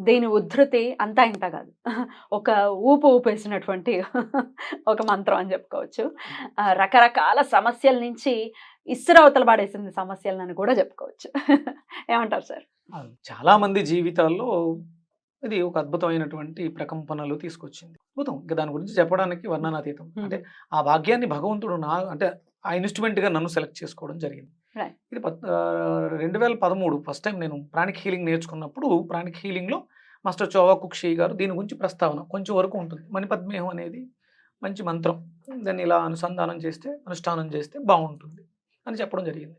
దీని ఉద్ధృతి అంతా ఇంత కాదు. ఒక ఊపు ఊపేసినటువంటి ఒక మంత్రం అని చెప్పుకోవచ్చు. రకరకాల సమస్యల నుంచి ఇసురవతల పడేసింది సమస్యలను కూడా చెప్పుకోవచ్చు. ఏమంటారు సార్? చాలా మంది జీవితాల్లో ఇది ఒక అద్భుతమైనటువంటి ప్రకంపనలు తీసుకొచ్చింది. అద్భుతం. ఇంకా దాని గురించి చెప్పడానికి వర్ణనాతీతం. అంటే ఆ భాగ్యాన్ని భగవంతుడు నా అంటే ఆ ఇన్స్ట్రుమెంట్గా నన్ను సెలెక్ట్ చేసుకోవడం జరిగింది. ఇది పద్- రెండు వేల పదమూడు ఫస్ట్ టైం నేను ప్రాణిక్ హీలింగ్ నేర్చుకున్నప్పుడు pranic హీలింగ్లో master Choa Kok Sui garu దీని గురించి ప్రస్తావన కొంచెం వరకు ఉంటుంది. మణిపద్మేహం అనేది మంచి మంత్రం. దాన్ని ఇలా అనుసంధానం చేస్తే అనుష్ఠానం చేస్తే బాగుంటుంది అని చెప్పడం జరిగింది.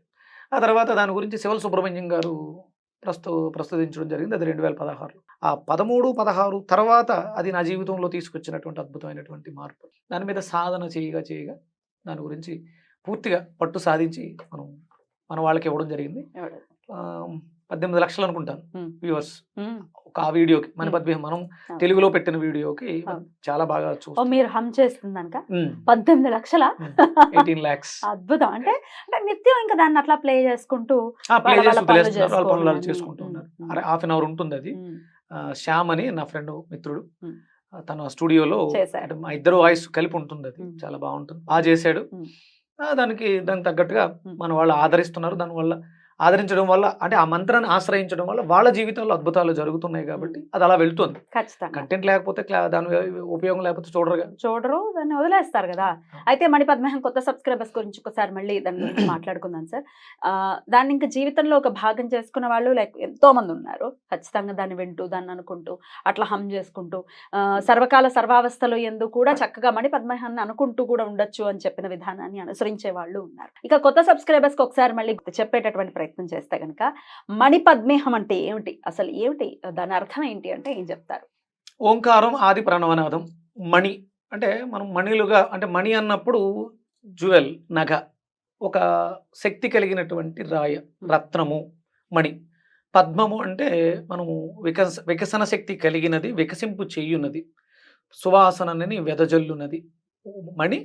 ఆ తర్వాత దాని గురించి శివల్ సుబ్రహ్మణ్యం గారు ప్రస్తు ప్రస్తుతించడం జరిగింది అది రెండు వేల పదహారులో. ఆ పదమూడు పదహారు తర్వాత అది నా జీవితంలో తీసుకొచ్చినటువంటి అద్భుతమైనటువంటి మార్పు. దాని మీద సాధన చేయగా చేయగా దాని గురించి పూర్తిగా పట్టు సాధించి మనం మన వాళ్ళకి ఇవ్వడం జరిగింది. పద్దెనిమిది లక్షలు అనుకుంటాను. వ్యూవర్స్. ఒక ఆ వీడియోకి మన. పద్మేహం మనం. తెలుగులో పెట్టిన వీడియోకి. చాలా బాగా చూస్తాం. మీరు హమ్ చేస్తుందనక? పద్దెనిమిది లక్షల? ఎయిటీన్ ల్యాక్స్ అద్భుతం. అంటే అంటే నిత్యం ఇంకా దాన్ని అట్లా ప్లే చేసుకుంటూ ప్లే వాళ్ళ చేసి పనులు. చేసుకుంటూ. ఉన్నారు. హాఫ్ అన్ అవర్ ఉంటుంది అది. శ్యామ్ అని నా ఫ్రెండ్ మిత్రుడు. తన స్టూడియోలో మా ఇద్దరు వాయిస్ కలిపి ఉంటుంది అది. చాలా బాగుంటుంది. బాగా చేశాడు. దానికి దానికి తగ్గట్టుగా. మన వాళ్ళు ఆదరిస్తున్నారు దానివల్ల ఆదరించడం వల్ల అంటే ఆ మంత్రాన్ని ఆశ్రయించడం వల్ల వాళ్ళ జీవితంలో అద్భుతాలు జరుగుతున్నాయి కాబట్టి అది అలా వెళ్తుంది. ఖచ్చితంగా. కంటెంట్ లేకపోతే దాని ఉపయోగం లేకపోతే చూడరుగా చూడరు దాన్ని వదిలేస్తారు కదా. అయితే మణిపద్మహం కొత్త సబ్స్క్రైబర్స్ గురించి ఒకసారి మళ్ళీ దాని గురించి మాట్లాడుకుందాం సార్. దాన్ని ఇంకా జీవితంలో ఒక భాగం చేసుకున్న వాళ్ళు లైక్ ఎంతో మంది ఉన్నారు. ఖచ్చితంగా దాన్ని వింటూ దాన్ని అనుకుంటూ అట్లా హమ్ చేసుకుంటూ సర్వకాల సర్వావస్థలో ఎందు కూడా చక్కగా మణిపద్మహాన్ని అనుకుంటూ కూడా ఉండొచ్చు అని చెప్పిన విధానాన్ని అనుసరించే వాళ్ళు ఉన్నారు. ఇక కొత్త సబ్స్క్రైబర్స్కి ఒకసారి మళ్ళీ చెప్పేటటువంటి ప్రయత్నం చేస్తే కనుక మణిపద్మేహం అంటే ఏమిటి? అసలు ఏమిటి? దాని అర్థం ఏంటి అంటే ఏం చెప్తారు? ఓంకారం ఆది ప్రణవనాదం మణి అంటే మనం మణిలుగా అంటే మణి అన్నప్పుడు జ్యువెల్ నగ ఒక శక్తి కలిగినటువంటి రాయ రత్నము మణి. పద్మము అంటే మనము వికస వికసన శక్తి కలిగినది వికసింపు చేయున్నది సువాసనని వెదజల్లునది మణి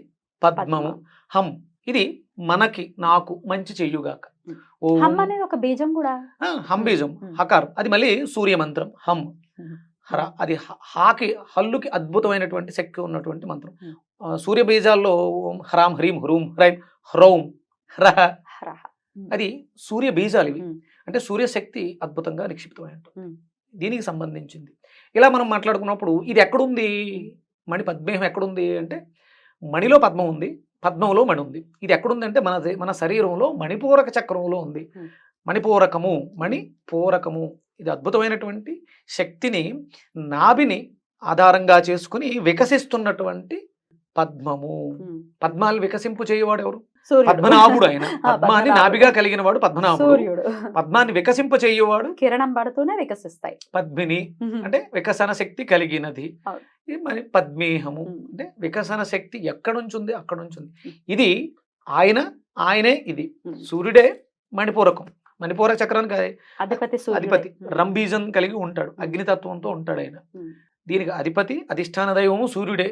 పద్మము హం ఇది మనకి నాకు మంచి చెయ్యుగాక హమ్ అనేది ఒక బీజం కూడా. ఆ, హం బీజం. హకారం. అది మళ్ళీ సూర్య మంత్రం హం Hmm. హర అది హాకి హల్లుకి అద్భుతమైనటువంటి శక్తి ఉన్నటువంటి మంత్రం. సూర్య బీజాల్లో ఓం హ్రాం హ్రీం హ్రూం హ్రైం హ్రౌం హ్రహ. హరహ. అది సూర్య బీజాలు ఇవి. అంటే సూర్య శక్తి అద్భుతంగా నిక్షిప్తమై ఉంటుంది Hmm. దీనికి సంబంధించింది. ఇలా మనం మాట్లాడుకున్నప్పుడు ఇది ఎక్కడుంది? మణి పద్మేహం ఎక్కడుంది? అంటే మణిలో పద్మం ఉంది. పద్మంలో మణి ఉంది. ఇది ఎక్కడుంది అంటే మన మన శరీరంలో మణిపూరక చక్రంలో ఉంది. మణిపూరకము మణిపూరకము ఇది అద్భుతమైనటువంటి శక్తిని నాభిని ఆధారంగా చేసుకుని వికసిస్తున్నటువంటి పద్మము. పద్మాలు వికసింపు చేయవాడు ఎవరు? పద్మనాభుడు ఆయన. పద్మాన్ని. నాభిగా కలిగిన వాడు పద్మనాభుడు పద్మాన్ని వికసింప చేయవాడు కిరణం పడుతూనే వికసిస్తాయి. పద్మిని అంటే వికసన శక్తి కలిగినది. మరి పద్మేహము. అంటే వికసన శక్తి ఎక్కడి నుంచి ఉంది అక్కడ నుంచి ఉంది ఇది ఆయన ఆయనే ఇది. సూర్యుడే మణిపూరకం మణిపూర చక్రానికి అధిపతి. అధిపతి ఉమ్. రంబీజం కలిగి ఉంటాడు. అగ్నితత్వంతో ఉంటాడు ఆయన. దీనికి అధిపతి అధిష్టాన దైవము సూర్యుడే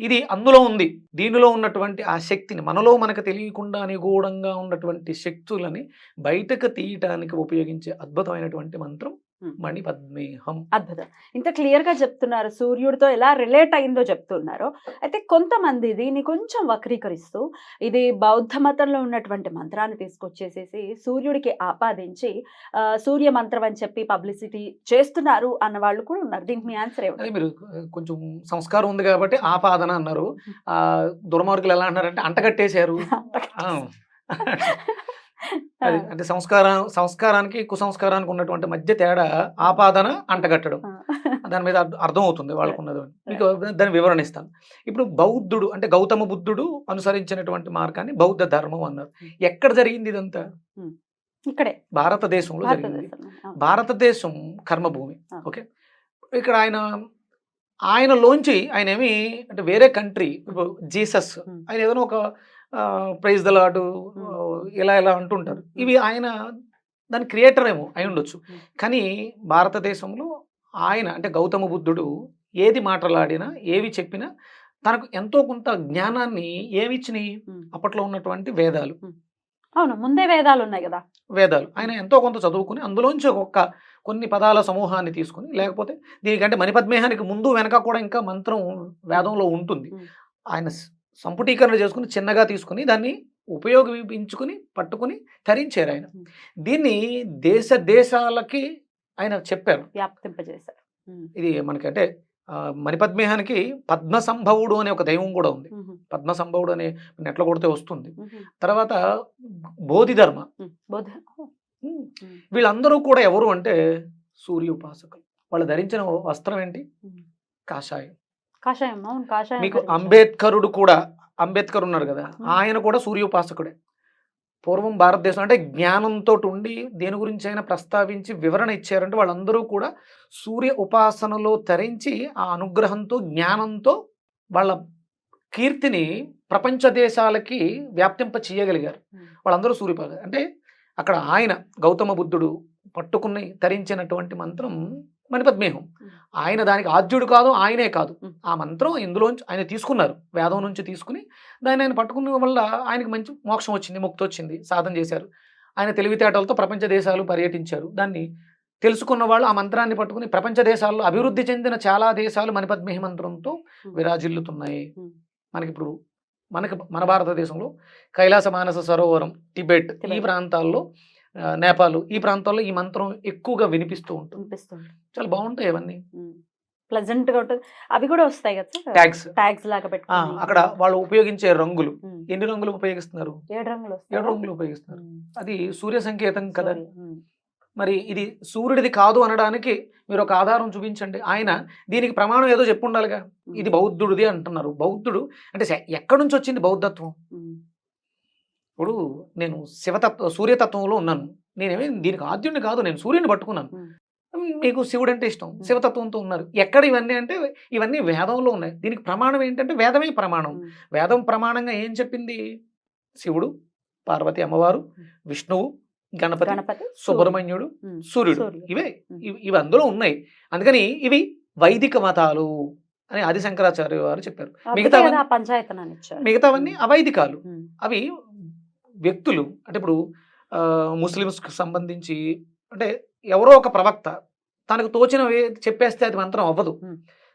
ఇది అందులో ఉంది దీనిలో ఉన్నటువంటి ఆ శక్తిని మనలో మనకు తెలియకుండా నిగూఢంగా ఉన్నటువంటి శక్తులని బయటకు తీయటానికి ఉపయోగించే అద్భుతమైనటువంటి మంత్రం ఉమ్. మణి పద్మేహం. అద్భుతం. ఇంత క్లియర్గా చెప్తున్నారు. సూర్యుడితో ఎలా రిలేట్ అయిందో చెప్తున్నారు. అయితే కొంతమంది దీన్ని కొంచెం వక్రీకరిస్తూ ఇది బౌద్ధ మతంలో ఉన్నటువంటి మంత్రాన్ని తీసుకొచ్చేసేసి సూర్యుడికి ఆపాదించి సూర్య మంత్రం అని చెప్పి పబ్లిసిటీ చేస్తున్నారు అన్న వాళ్ళు కూడా ఉన్నారు. దీనికి మీ ఆన్సర్ ఏమిటి? మీరు కొంచెం సంస్కారం ఉంది కాబట్టి ఆపాదన అన్నారు. దుర్మార్గులు ఎలా అన్నారంటే అంటగట్టేశారు అంటే సంస్కారం సంస్కారానికి కుసంస్కారానికి ఉన్నటువంటి మధ్య తేడా ఆపాదన అంటగట్టడం. దాని మీద అర్థం- అవుతుంది వాళ్ళకు ఉన్నది అని. మీకు దాని వివరణ ఇస్తాను ఇప్పుడు బౌద్ధుడు అంటే గౌతమ బుద్ధుడు అనుసరించినటువంటి మార్గాన్ని బౌద్ధ ధర్మం అన్నారు. ఎక్కడ జరిగింది ఇదంతా? ఇక్కడే. భారతదేశంలో జరిగింది. భారతదేశం కర్మభూమి. ఓకే? ఇక్కడ ఆయన ఆయనలోంచి ఆయన ఏమి అంటే వేరే కంట్రీ ఇప్పుడు జీసస్. ఆయన ఏదైనా ఒక ప్రైజ్ దలాడు Hmm. ఇలా ఇలా అంటుంటారు. ఇవి ఆయన దాని క్రియేటర్ ఏమో అయి ఉండొచ్చు. కానీ భారతదేశంలో ఆయన అంటే గౌతమ బుద్ధుడు ఏది మాట్లాడినా ఏవి చెప్పినా తనకు ఎంతో కొంత జ్ఞానాన్ని ఏమి ఇచ్చినాయి ఉమ్. అప్పట్లో ఉన్నటువంటి వేదాలు. అవును. ముందే వేదాలు ఉన్నాయి కదా. వేదాలు. ఆయన ఎంతో కొంత చదువుకుని అందులోంచి ఒక్క కొన్ని పదాల సమూహాన్ని తీసుకుని లేకపోతే దీనికంటే మణిపద్మేహానికి ముందు వెనక కూడా ఇంకా మంత్రం వేదంలో ఉంటుంది. ఆయన సంపుటీకరణ చేసుకుని చిన్నగా తీసుకుని దాన్ని ఉపయోగించుకుని పట్టుకుని ధరించారు ఆయన. దీన్ని దేశ దేశాలకి ఆయన చెప్పారు వ్యాప్తింపజేశారు. ఇది మనకంటే మణిపద్మేహానికి పద్మ సంభవుడు అనే ఒక దైవం కూడా ఉంది. పద్మ సంభవుడు అనే నెట్లో కొడితే వస్తుంది. తర్వాత బోధిధర్మ. వీళ్ళందరూ కూడా ఎవరు అంటే సూర్య ఉపాసకులు వాళ్ళు ధరించిన వస్త్రం ఏంటి. కాషాయం కాషాయం అవును కాషాయం మీకు. అంబేద్కరుడు కూడా అంబేద్కర్ ఉన్నారు కదా. ఆయన కూడా సూర్యోపాసకుడే పూర్వం భారతదేశం అంటే జ్ఞానంతో ఉండి దేని గురించి అయినా ప్రస్తావించి వివరణ ఇచ్చారంటే వాళ్ళందరూ కూడా సూర్య ఉపాసనలో తరించి ఆ అనుగ్రహంతో జ్ఞానంతో వాళ్ళ కీర్తిని ప్రపంచ దేశాలకి వ్యాప్తింప చేయగలిగారు. వాళ్ళందరూ సూర్యపాద అంటే అక్కడ ఆయన గౌతమ బుద్ధుడు పట్టుకుని తరించినటువంటి మంత్రం మణిపద్మేహం. ఆయన దానికి ఆద్యుడు కాదు ఆయనే కాదు. ఆ మంత్రం ఇందులోంచి ఆయన తీసుకున్నారు వేదం నుంచి తీసుకుని దాన్ని ఆయన పట్టుకున్న వల్ల ఆయనకి మంచి మోక్షం వచ్చింది ముక్తి వచ్చింది సాధన చేశారు ఆయన తెలివితేటలతో ప్రపంచ దేశాలు పర్యటించారు దాన్ని తెలుసుకున్న వాళ్ళు ఆ మంత్రాన్ని పట్టుకుని ప్రపంచ దేశాల్లో అభివృద్ధి చెందిన చాలా దేశాలు మణిపద్మేహ మంత్రంతో. విరాజిల్లుతున్నాయి. మనకి ఇప్పుడు మనకి మన భారతదేశంలో కైలాస మానస సరోవరం టిబెట్ ఈ. ప్రాంతాల్లో నేపాల్ ఈ ప్రాంతాల్లో ఈ మంత్రం ఎక్కువగా వినిపిస్తూ ఉంటుంది. చాలా బాగుంటాయి అవన్నీ. ప్లెజెంట్గా ఉంటుంది. అవి కూడా వస్తాయి కదా ట్యాగ్స్ ట్యాగ్స్ లాగా ఆ, పెట్టుకుని. అక్కడ వాళ్ళు ఉపయోగించే రంగులు. ఎన్ని రంగులు ఉపయోగిస్తున్నారు? ఏడు రంగులు ఏడు రంగులు ఉపయోగిస్తున్నారు. అది సూర్య సంకేతం కదా. మరి ఇది సూర్యుడిది కాదు అనడానికి మీరు ఒక ఆధారం చూపించండి. ఆయన దీనికి ప్రమాణం ఏదో చెప్పు ఉండాలిగా ఇది బౌద్ధుడిది అంటున్నారు. బౌద్ధుడు అంటే ఎక్కడి నుంచి వచ్చింది బౌద్ధత్వం. ఇప్పుడు నేను శివతత్వ సూర్యతత్వంలో ఉన్నాను. నేనేమి దీనికి ఆద్యుడిని కాదు నేను సూర్యుని పట్టుకున్నాను. మీకు శివుడు అంటే ఇష్టం. శివతత్వంతో ఉన్నారు. ఎక్కడ ఇవన్నీ అంటే ఇవన్నీ వేదంలో ఉన్నాయి. దీనికి ప్రమాణం ఏంటంటే వేదమే ప్రమాణం. వేదం ప్రమాణంగా ఏం చెప్పింది? శివుడు పార్వతి అమ్మవారు విష్ణువు గణపతి సుబ్రహ్మణ్యుడు. సూర్యుడు. ఇవే. ఇవి అందులో ఉన్నాయి. అందుకని ఇవి వైదిక మతాలు అని ఆది శంకరాచార్య వారు చెప్పారు. మిగతా మిగతావన్నీ అవైదికాలు. అవి వ్యక్తులు అంటే ఇప్పుడు ముస్లిమ్స్కి సంబంధించి అంటే ఎవరో ఒక ప్రవక్త తనకు తోచినవి చెప్పేస్తే అది మంత్రం అవ్వదు.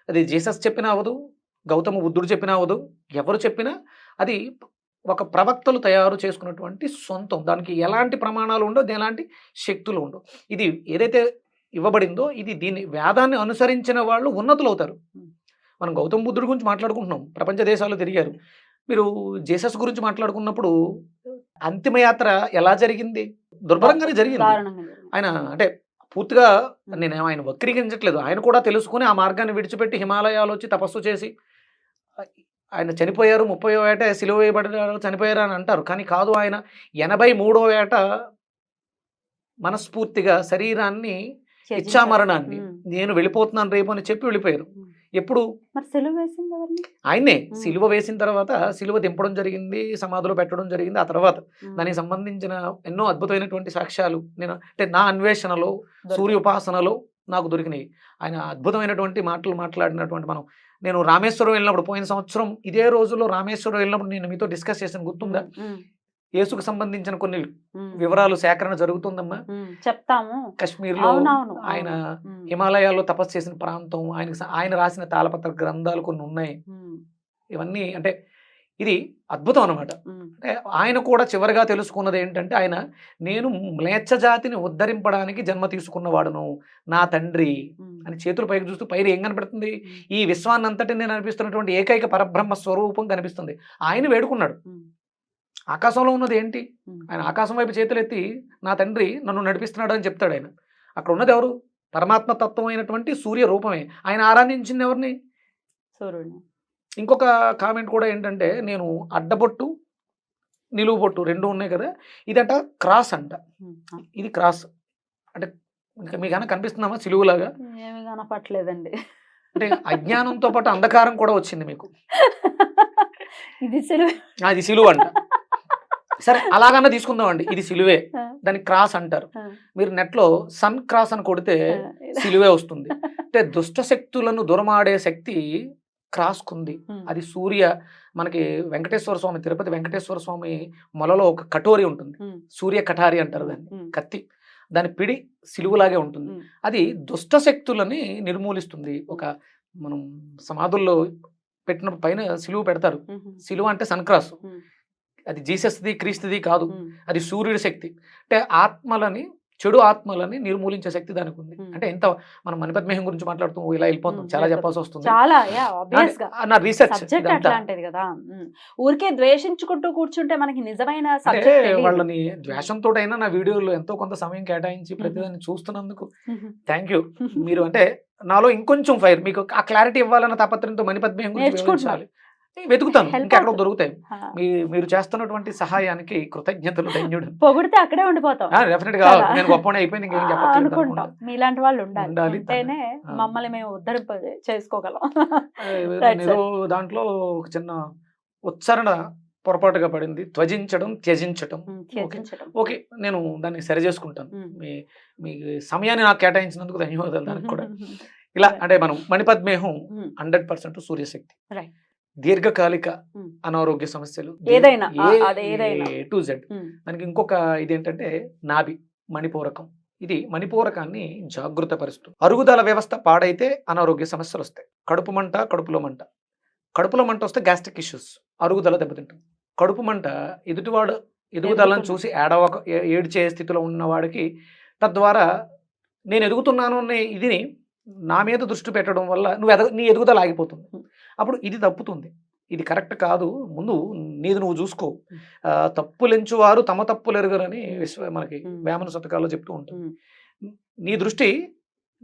అది జీసస్ చెప్పినా అవ్వదు గౌతమ బుద్ధుడు చెప్పినా అవ్వదు ఎవరు చెప్పినా అది ఒక ప్రవక్తలు తయారు చేసుకున్నటువంటి సొంతం. దానికి ఎలాంటి ప్రమాణాలు ఉండవు ఎలాంటి శక్తులు ఉండవు. ఇది ఏదైతే ఇవ్వబడిందో ఇది దీన్ని వేదాన్ని అనుసరించిన వాళ్ళు ఉన్నతులు అవుతారు. మనం గౌతమ బుద్ధుడి గురించి మాట్లాడుకుంటున్నాం. ప్రపంచ దేశాలు తిరిగారు. మీరు జీసస్ గురించి మాట్లాడుకున్నప్పుడు అంతిమయాత్ర ఎలా జరిగింది దుర్భరంగానే జరిగింది. ఆయన అంటే పూర్తిగా నేను ఆయన వక్రీకరించట్లేదు ఆయన కూడా తెలుసుకుని ఆ మార్గాన్ని విడిచిపెట్టి హిమాలయాలు వచ్చి తపస్సు చేసి ఆయన చనిపోయారు ముప్పై ఏట సిలువ వేయబడ్డారు చనిపోయారు అని అంటారు కానీ కాదు ఆయన ఎనభై మూడో ఏట మనస్ఫూర్తిగా శరీరాన్ని. ఇచ్చామరణాన్ని. నేను వెళ్ళిపోతున్నాను రేపు అని చెప్పి వెళ్ళిపోయారు. ఎప్పుడు మరి సెలవు వేసిన తర్వాత సిలువ దింపడం జరిగింది సమాధిలో పెట్టడం జరిగింది ఆ తర్వాత. దానికి సంబంధించిన ఎన్నో అద్భుతమైనటువంటి సాక్ష్యాలు నేను అంటే నా అన్వేషణలో. సూర్య ఉపాసనలో నాకు దొరికినాయి ఆయన అద్భుతమైనటువంటి మాటలు మాట్లాడినటువంటి మనం నేను రామేశ్వరం వెళ్ళినప్పుడు పోయిన సంవత్సరం ఇదే రోజుల్లో రామేశ్వరం వెళ్ళినప్పుడు నేను మీతో డిస్కస్ చేసిన గుర్తుందా. యేసుకు సంబంధించిన కొన్ని. వివరాలు సేకరణ జరుగుతుందమ్మా. చెప్తాము కశ్మీర్లో అవునవును ఆయన. హిమాలయాల్లో తపస్సు చేసిన ప్రాంతం ఆయనకి స- ఆయన రాసిన తాళపత్ర గ్రంథాలు కొన్ని ఉన్నాయి. ఇవన్నీ అంటే ఇది అద్భుతం అనమాట. అంటే ఆయన కూడా చివరిగా తెలుసుకున్నది ఏంటంటే ఆయన నేను మ్లేచ్ఛ జాతిని ఉద్ధరింపడానికి జన్మ తీసుకున్నవాడును నా తండ్రి. అని చేతులు పైకి చూస్తూ పైన ఏం కనపడుతుంది. ఈ విశ్వాన్నంతటి నేను అనిపిస్తున్నటువంటి ఏకైక పరబ్రహ్మ స్వరూపం కనిపిస్తుంది ఆయన వేడుకున్నాడు. ఆకాశంలో ఉన్నది ఏంటి. ఆయన ఆకాశం వైపు చేతులు ఎత్తి నా తండ్రి నన్ను నడిపిస్తున్నాడు అని చెప్తాడు ఆయన. అక్కడ ఉన్నది ఎవరు? పరమాత్మ తత్వమైనటువంటి సూర్య రూపమే. ఆయన ఆరాధించింది ఎవరిని? సూర్యుడిని. ఇంకొక కామెంట్ కూడా ఏంటంటే నేను అడ్డబొట్టు నిలువు బొట్టు రెండు ఉన్నాయి కదా ఇదంట క్రాస్ అంట. ఇది క్రాస్. అంటే ఇంకా మీకు కనిపిస్తుందమ్మా సిలువులాగా? ఏమి కనపట్లేదండి అంటే అజ్ఞానంతో పాటు అంధకారం కూడా వచ్చింది మీకు. ఇది సెలవు. అది సిలువ అంట సరే అలాగన్నా తీసుకుందామండి. ఇది సిలువే. దాన్ని క్రాస్ అంటారు. మీరు నెట్లో సన్ క్రాస్ అని కొడితే సిలువే వస్తుంది. అంటే దుష్ట శక్తులను దురమాడే శక్తి క్రాస్కుంది. అది సూర్య మనకి వెంకటేశ్వర స్వామి తిరుపతి వెంకటేశ్వర స్వామి మొలలో ఒక కటోరి ఉంటుంది. సూర్య కటారి అంటారు దాన్ని కత్తి. దాని పిడి సిలువలాగే ఉంటుంది. అది దుష్ట శక్తులని నిర్మూలిస్తుంది. ఒక మనం సమాధుల్లో పెట్టినప్పుడు పైన సిలువ పెడతారు. సిలువ అంటే సన్క్రాస్ అది జీసస్ది క్రీస్తుది కాదు. అది సూర్యుడి శక్తి. అంటే ఆత్మలని చెడు ఆత్మలని నిర్మూలించే శక్తి దానికి ఉంది. అంటే ఎంత మనం మణిపద్మేహం గురించి మాట్లాడుతూ ఇలా వెళ్ళిపోతాం చాలా. చెప్పాల్సి వస్తుంది చాలా నా రీసెర్చ్ అట్లాంటిది కదా. ఊరికే ద్వేషించుకుంటూ కూర్చుంటే మనకి నిజమైన అంటే వాళ్ళని ద్వేషంతో అయినా నా వీడియోలో ఎంతో కొంత సమయం కేటాయించి ప్రతిదాన్ని చూస్తున్నందుకు థ్యాంక్ యూ మీరు అంటే నాలో ఇంకొంచెం ఫైర్ మీకు ఆ క్లారిటీ ఇవ్వాలన్న తాపత్రయంతో మణిపద్మేహం గురించి వెతుకుతాను. ఇంకెక్కడో అవుతుంది. దొరుకుతాయి. మీ మీరు చేస్తున్నటువంటి సహాయానికి కృతజ్ఞతలు ధన్యుడు. పొగిడితే అక్కడే ఉండిపోతాం. డెఫినెట్గా. నేను గొప్పనే అయిపోయింది ఇంకేం. మీలాంటి వాళ్ళు ఉండాలి. ఆ. మమ్మల్ని మేము ఉద్ధరింప చేసుకోగలం. ఏదో దాంట్లో ఒక చిన్న ఉచ్చారణ పొరపాటుగా పడింది. త్వజించడం త్యజించడం ఓకే. నేను దాన్ని సరి చేసుకుంటాను. మీ మీ సమయాన్ని నాకు కేటాయించినందుకు ధన్యవాదాలు దానికి కూడా. ఇలా అంటే మనం మణిపద్మేహం హండ్రెడ్ పర్సెంట్ సూర్యశక్తి. దీర్ఘకాలిక. అనారోగ్య సమస్యలు ఏదైనా. టు జెడ్ ఉమ్, దానికి ఇంకొక ఇది ఏంటంటే నాభి మణిపూరకం ఇది మణిపూరకాన్ని జాగృత పరుస్తుంది అరుగుదల వ్యవస్థ పాడైతే అనారోగ్య సమస్యలు వస్తాయి కడుపు మంట కడుపులో మంట కడుపులో మంట వస్తే గ్యాస్ట్రిక్ ఇష్యూస్ అరుగుదల దెబ్బతింటుంది కడుపు మంట ఎదుటివాడు ఎదుగుదలను. చూసి ఏడవ ఏడ్చే స్థితిలో ఉన్న వాడికి తద్వారా నేను ఎదుగుతున్నాను అనే ఇదిని నా మీద దృష్టి పెట్టడం వల్ల నువ్వు ఎదగ నీ ఎదుగుదల ఆగిపోతుంది. అప్పుడు ఇది తప్పుతుంది. ఇది కరెక్ట్ కాదు. ముందు నీది నువ్వు చూసుకో. తప్పులెంచువారు తమ తప్పులు ఎరుగరని విశ్వ మనకి. వేమన శతకాల్లో చెప్తూ ఉంటుంది నీ దృష్టి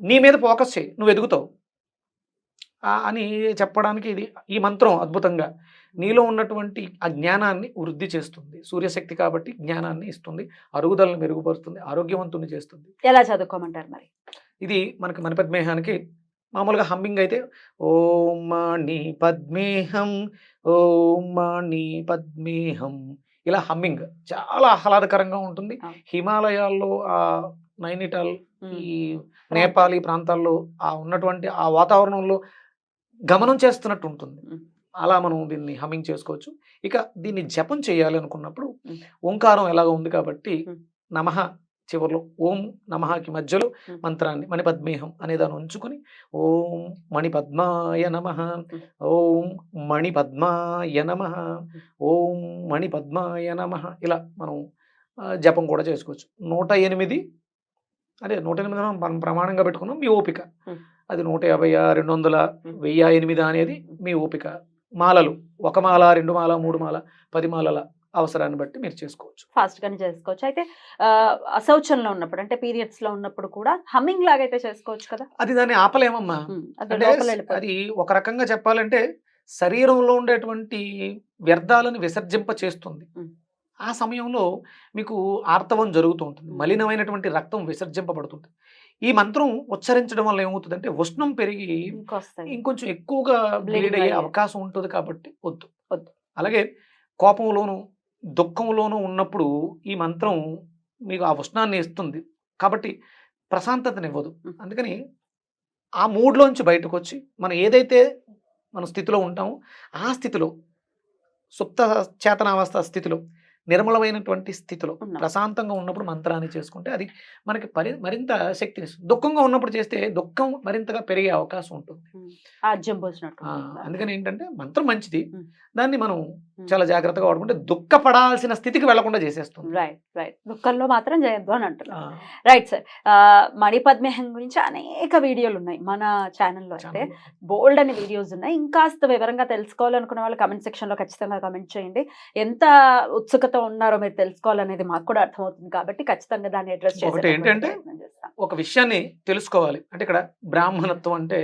నీ మీద ఫోకస్ చేయి. నువ్వు ఎదుగుతావు. అని చెప్పడానికి ఇది ఈ మంత్రం అద్భుతంగా. నీలో ఉన్నటువంటి ఆ జ్ఞానాన్ని వృద్ధి చేస్తుంది. సూర్యశక్తి కాబట్టి జ్ఞానాన్ని ఇస్తుంది. అరుగుదలను మెరుగుపరుస్తుంది. ఆరోగ్యవంతుని చేస్తుంది. ఎలా చదువుకోమంటారు మరి? ఇది మనకి మణిపద్మేహానికి మామూలుగా హమ్మింగ్ అయితే ఓం మణి పద్మేహం ఓం మణి పద్మేహం ఇలా హమ్మింగ్ చాలా ఆహ్లాదకరంగా ఉంటుంది. హిమాలయాల్లో ఆ నైనిటాల్ ఈ నేపాల్ ఈ ప్రాంతాల్లో ఆ ఉన్నటువంటి ఆ వాతావరణంలో గమనం చేస్తున్నట్టు ఉంటుంది. అలా మనం దీన్ని హమ్మింగ్ చేసుకోవచ్చు ఇక దీన్ని జపం చేయాలి అనుకున్నప్పుడు. ఓంకారం ఎలాగ ఉంది కాబట్టి. నమః చివరిలో ఓం నమఃకి మధ్యలో. మంత్రాన్ని మణిపద్మేహం అనే దాన్ని ఉంచుకొని ఓం మణిపద్మాయ నమ ఓం మణిపద్మాయ నమ ఓం మణిపద్మాయ నమ. ఇలా మనం జపం కూడా చేసుకోవచ్చు. నూట ఎనిమిది అదే నూట ఎనిమిది మనం ప్రమాణంగా పెట్టుకున్నాం మీ ఓపిక. అది నూట యాభై రెండు వందల. వెయ్యి ఎనిమిది అనేది మీ ఓపిక. మాలలు ఒక మాల రెండు మాల మూడు మాల పది మాలల అవసరాన్ని బట్టి మీరు చేసుకోవచ్చు. ఫాస్ట్ గానే చేసుకోవచ్చు. అయితే అశౌచంలో ఉన్నప్పుడు అంటే పీరియడ్స్లో ఉన్నప్పుడు కూడా హమ్మింగ్ లాగా అయితే చేసుకోవచ్చు కదా? అది దాన్ని ఆపలేమమ్మా. అది ఒక రకంగా చెప్పాలంటే శరీరంలో ఉండేటువంటి వ్యర్థాలను విసర్జింప చేస్తుంది. ఆ సమయంలో మీకు ఆర్తవం జరుగుతూ ఉంటుంది. మలినమైనటువంటి రక్తం విసర్జింపబడుతుంది. ఈ మంత్రం ఉచ్చరించడం వల్ల ఏమవుతుందంటే ఉష్ణం పెరిగి ఇంకొంచెం ఎక్కువగా బ్లీడ్ అయ్యే అయ్యే. అవకాశం ఉంటుంది కాబట్టి వద్దు. వద్దు. అలాగే కోపంలోను దుఃఖంలోనూ ఉన్నప్పుడు ఈ మంత్రం మీకు ఆ ఉష్ణాన్ని ఇస్తుంది కాబట్టి ప్రశాంతతనివ్వదు. అందుకని ఆ మూడ్లోంచి బయటకు వచ్చి మనం ఏదైతే మన స్థితిలో ఉంటామో ఆ స్థితిలో సుప్త చేతనావస్థ స్థితిలో నిర్మలమైనటువంటి స్థితిలో. ప్రశాంతంగా ఉన్నప్పుడు మంత్రాన్ని చేసుకుంటే అది మనకి పరి మరింత శక్తిని. దుఃఖంగా ఉన్నప్పుడు చేస్తే దుఃఖం మరింతగా పెరిగే అవకాశం ఉంటుంది అందుకని ఏంటంటే మంత్రం మంచిది. దాన్ని మనం చాలా జాగ్రత్తగా వాడుకుంటే దుఃఖపడాల్సిన స్థితికి వెళ్ళకుండా చేసేస్తుంది. Right right. దుఃఖంలో మాత్రం చేయొద్దు అని అంటున్నారు రైట్ సార్. మణిపద్మేహం గురించి అనేక వీడియోలు ఉన్నాయి మన ఛానల్లో అయితే. బోల్డ్ అనే వీడియోస్ ఉన్నాయి. ఇంకాస్త వివరంగా తెలుసుకోవాలనుకున్న వాళ్ళు కమెంట్ సెక్షన్లో ఖచ్చితంగా కమెంట్ చేయండి. ఎంత ఉత్సుకత ఉన్నారో మీరు తెలుసుకోవాలనేది మాకు కూడా అర్థమవుతుంది కాబట్టి ఖచ్చితంగా దాన్ని అడ్రస్ ఒకటి ఏంటంటే ఒక విషయాన్ని తెలుసుకోవాలి. అంటే ఇక్కడ బ్రాహ్మణత్వం అంటే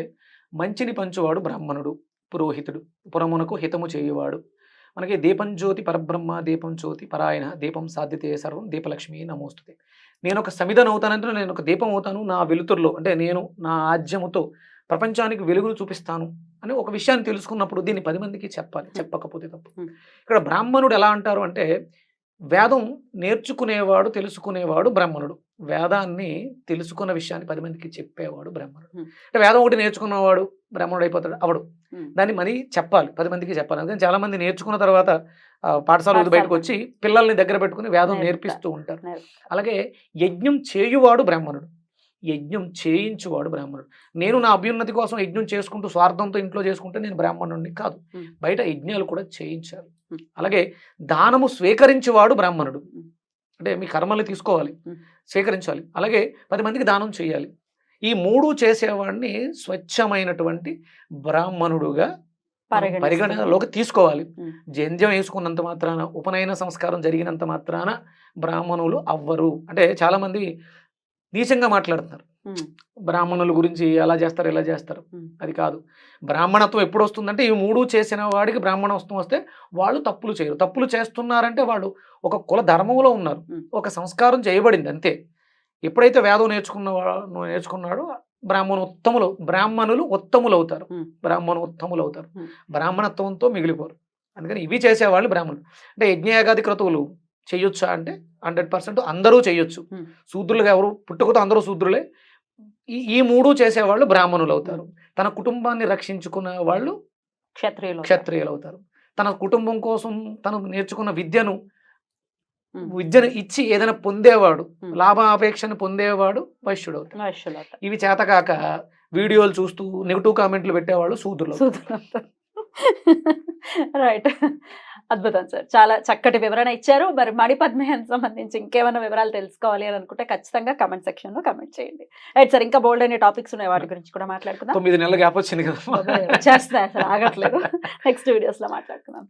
మంచిని పంచువాడు బ్రాహ్మణుడు పురోహితుడు పురమునకు హితము చేయువాడు. మనకి దీపం జ్యోతి పరబ్రహ్మ దీపం జ్యోతి పరాయణ దీపం సాధ్యతే సర్వం దీపలక్ష్మి నమోస్తుతే. నేను ఒక సమిధను అవుతానంటే నేను ఒక దీపం అవుతాను నా వెలుతురులో అంటే నేను నా ఆజ్యముతో ప్రపంచానికి వెలుగులు చూపిస్తాను అని ఒక విషయాన్ని తెలుసుకున్నప్పుడు దీన్ని పది మందికి చెప్పాలి. చెప్పకపోతే తప్పు. ఇక్కడ బ్రాహ్మణుడు ఎలా అంటారు అంటే వేదం నేర్చుకునేవాడు తెలుసుకునేవాడు బ్రాహ్మణుడు. వేదాన్ని తెలుసుకున్న విషయాన్ని పది మందికి చెప్పేవాడు బ్రాహ్మణుడు. అంటే వేదం ఒకటి నేర్చుకున్నవాడు బ్రాహ్మణుడు అయిపోతాడు అవడు. దాన్ని మనీ చెప్పాలి పది మందికి చెప్పాలి అందుకని చాలా మంది నేర్చుకున్న తర్వాత పాఠశాల బయటకు వచ్చి పిల్లల్ని దగ్గర పెట్టుకుని వేదం. నేర్పిస్తూ ఉంటారు. అలాగే యజ్ఞం చేయువాడు బ్రాహ్మణుడు యజ్ఞం చేయించువాడు బ్రాహ్మణుడు నేను నా అభ్యున్నతి కోసం యజ్ఞం చేసుకుంటూ స్వార్థంతో ఇంట్లో చేసుకుంటే నేను బ్రాహ్మణుడిని కాదు. బయట యజ్ఞాలు కూడా చేయించాలి. అలాగే దానము స్వీకరించువాడు బ్రాహ్మణుడు. అంటే మీ కర్మల్ని తీసుకోవాలి. స్వీకరించాలి అలాగే పది మందికి దానం చేయాలి ఈ మూడు చేసేవాడిని స్వచ్ఛమైనటువంటి బ్రాహ్మణుడుగా. పరిగణలోకి తీసుకోవాలి. జంధ్యం వేసుకున్నంత మాత్రాన ఉపనయన సంస్కారం జరిగినంత మాత్రాన బ్రాహ్మణులు అవ్వరు అంటే చాలా మంది నీచంగా మాట్లాడుతున్నారు బ్రాహ్మణుల గురించి అలా చేస్తారు ఇలా చేస్తారు. అది కాదు. బ్రాహ్మణత్వం ఎప్పుడు వస్తుందంటే ఈ మూడు చేసిన వాడికి బ్రాహ్మణత్వం వస్తే వాళ్ళు తప్పులు చేయరు. తప్పులు చేస్తున్నారంటే వాళ్ళు ఒక కుల ధర్మంలో ఉన్నారు. ఒక సంస్కారం చేయబడింది అంతే. ఎప్పుడైతే వేదం నేర్చుకున్న నేర్చుకున్నాడో బ్రాహ్మణ ఉత్తములు బ్రాహ్మణులు ఉత్తములు అవుతారు. బ్రాహ్మణ ఉత్తములు అవుతారు. బ్రాహ్మణత్వంతో మిగిలిపోరు. అందుకని ఇవి చేసేవాళ్ళు బ్రాహ్మణులు. అంటే యజ్ఞయాగాది క్రతువులు చేయొచ్చా అంటే హండ్రెడ్ పర్సెంట్ అందరూ చేయొచ్చు. శూద్రులుగా ఎవరు పుట్టుకతో అందరూ శూద్రులే. ఈ ఈ మూడు చేసేవాళ్ళు బ్రాహ్మణులు అవుతారు తన కుటుంబాన్ని రక్షించుకున్న వాళ్ళు క్షత్రియులు క్షత్రియులు అవుతారు తన కుటుంబం కోసం తను నేర్చుకున్న విద్యను విద్యను ఇచ్చి ఏదైనా పొందేవాడు Hmm. లాభాపేక్షను పొందేవాడు వైశ్యుడు అవుతాడు. ఇవి చేతకాక వీడియోలు చూస్తూ నెగిటివ్ కామెంట్లు పెట్టేవాళ్ళు. సూదులు. రైట్ అద్భుతం సార్. చాలా చక్కటి వివరణ ఇచ్చారు. మరి మణిపద్మయానికి సంబంధించి ఇంకేమైనా వివరాలు తెలుసుకోవాలి అని అనుకుంటే ఖచ్చితంగా కమెంట్ సెక్షన్లో కమెంట్ చేయండి. రైట్ సార్ ఇంకా బోల్డ్ అనే టాపిక్స్ ఉన్నాయి వాటి గురించి కూడా మాట్లాడుకుందాం. తొమ్మిది నెలల గ్యాప్ వచ్చింది కదా. చేస్తున్నాయి అసలు ఆగట్లేదు. నెక్స్ట్ వీడియోస్లో మాట్లాడుకుందాం.